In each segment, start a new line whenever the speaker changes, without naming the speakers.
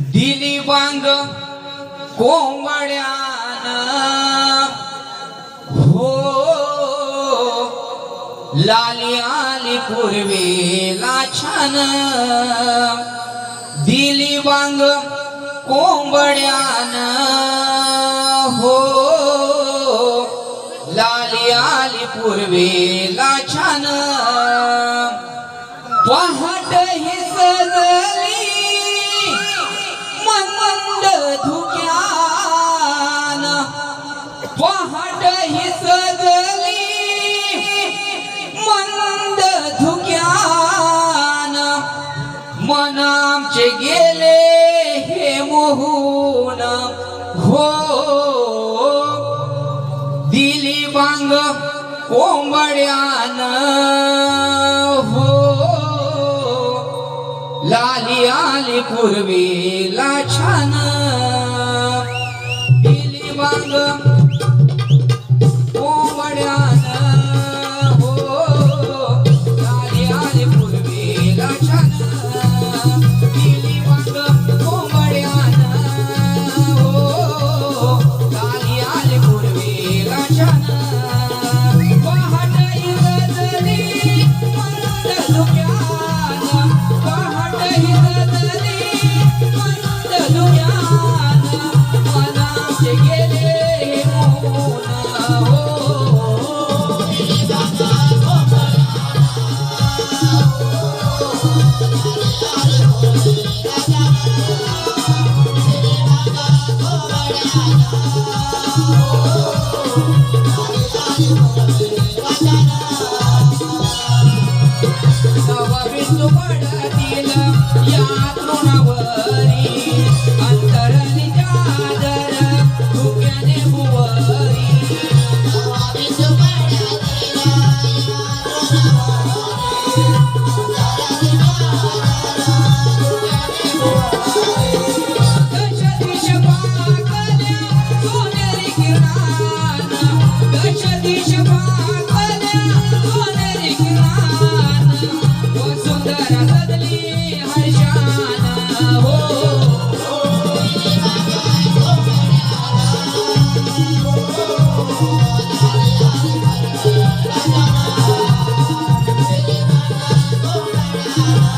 दिली बांग कोंबड्यान हो लाली आली पूर्वेला छान. दिली बांग कोंबड्यान हो लाली आली पूर्वेला छान. पहाट ही सजली. मंद धुक्यान. पहाट ही सजली मंद धुक्यान. मन गेले हे मोहून. हो दिली बांग कोंबड्यान. लाली आली पूर्वीला छान. दिली बांग कोंबड्यान. हो लाली आली पूर्वीला छान. दिली बांग कोंबड्यान. हो लाली आली पूर्वीला छान. मंद धुक्यान मनाचे गेले या तृणावरी अंतरली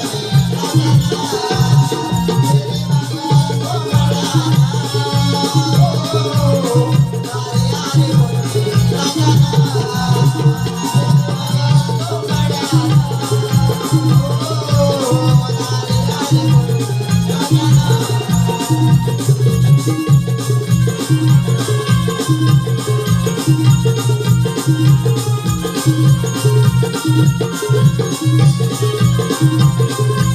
Música Thank you.